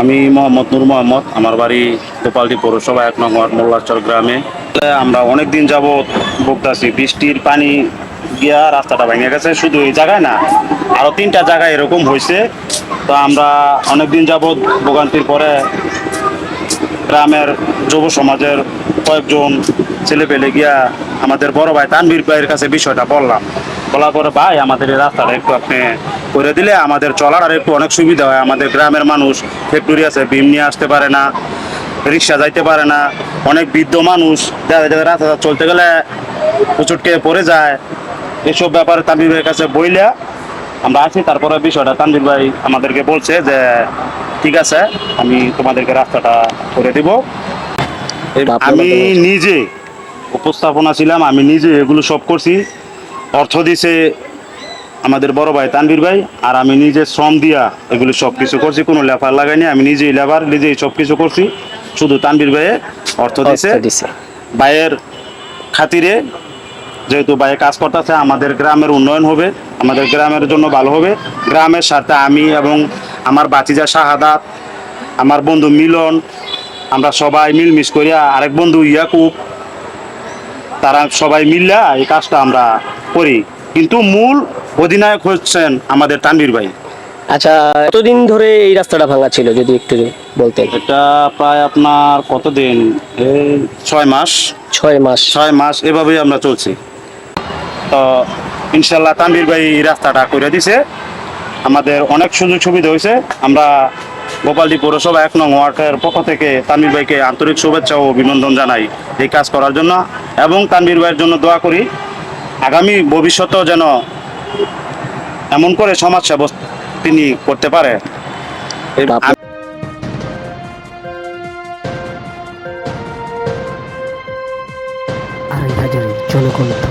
আমি মোহাম্মদ নূর মোহাম্মদ, আমার বাড়ি গোপালদি পৌরসভা এক নং ওয়ার্ড মোল্লাচর গ্রামে। আমরা অনেক দিন যাবৎ ভুগতাছি বৃষ্টির পানি গিয়া রাস্তাটা ভেঙে গেছে, শুধু এই জায়গায় না আরও তিনটা জায়গায় এরকম হয়েছে তো আমরা অনেক দিন যাবৎ ভোগান্তির পরে গ্রামের যুব সমাজের কয়েকজন ছেলে পেলে গিয়া আমাদের বড় ভাই তানভীর ভাইয়ের কাছে বিষয়টা বললাম। বলার পরে ভাই আমাদের এই রাস্তাটা একটু আপনি করে দিলে আমাদের চলার আর একটু অনেক সুবিধা হয়। আমাদের গ্রামের মানুষ ফ্যাক্টরি আছে বিম নিয়ে আসতে পারে না রিক্সা যাইতে পারে না। অনেক বৃদ্ধ মানুষ দেখা যায় রাস্তা চলতে গেলে উচুটকে পড়ে যায়। এসব ব্যাপারে তানভীর ভাইয়ের কাছে বইলে আমরা আছি তারপরে বিষয়টা তানভীর ভাই আমাদেরকে বলছে যে ঠিক আছে আমি তোমাদেরকে রাস্তাটা করে দিব। আমি নিজে উপস্থাপনা ছিলাম আমি নিজে এগুলো সব করছি। অর্থ দিছে আমাদের বড় ভাই তানভীর ভাই আর আমি নিজে শ্রম দিয়া এগুলি সব কিছু করছি কোনো লেফার লাগাইনি আমি নিজেই লেবার নিজেই সব কিছু করছি শুধু তানভীর ভাইয়ে অর্থ দিছে অর্থ দিছে। ভাইয়ের খাতিরে যেহেতু ভাইয়ে কাজ করতেছে আমাদের গ্রামের উন্নয়ন হবে আমাদের গ্রামের জন্য ভালো হবে গ্রামের সাথে আমি এবং আমার বাতিজা শাহাদাত আমার বন্ধু মিলন আমরা সবাই মিলমিশ করিয়া আরেক বন্ধু ইয়াকুব তারা সবাই মিল্লা এই কাজটা আমরা করি। কিন্তু মূল অধিনায়ক হচ্ছেন আমাদের তানভীর ভাই। আচ্ছা কতদিন ধরে এই রাস্তাটা ভাঙা ছিল যদি একটু বলতেন। এটা প্রায় আপনার কতদিন? এই ছয় মাস। ছয় মাস। ছয় মাস এভাবেই আমরা চলছি। তো ইনশাল্লাহ তানভীর ভাই এই রাস্তাটা করে দিছে। আমাদের অনেক সুযোগ সুবিধা হয়েছে। আমরা গোপালদি পৌরসভা এক নং ওয়ার্ডের পক্ষ থেকে তানভীর ভাইকে আন্তরিক শুভেচ্ছা ও অভিনন্দন জানাই এই কাজ করার জন্য। এবং তানভীর ভাইয়ের জন্য দোয়া করি আগামী ভবিষ্যতেও যেন এমন করে সমাজ সেবা তিনি করতে পারে। জনকণ্ঠ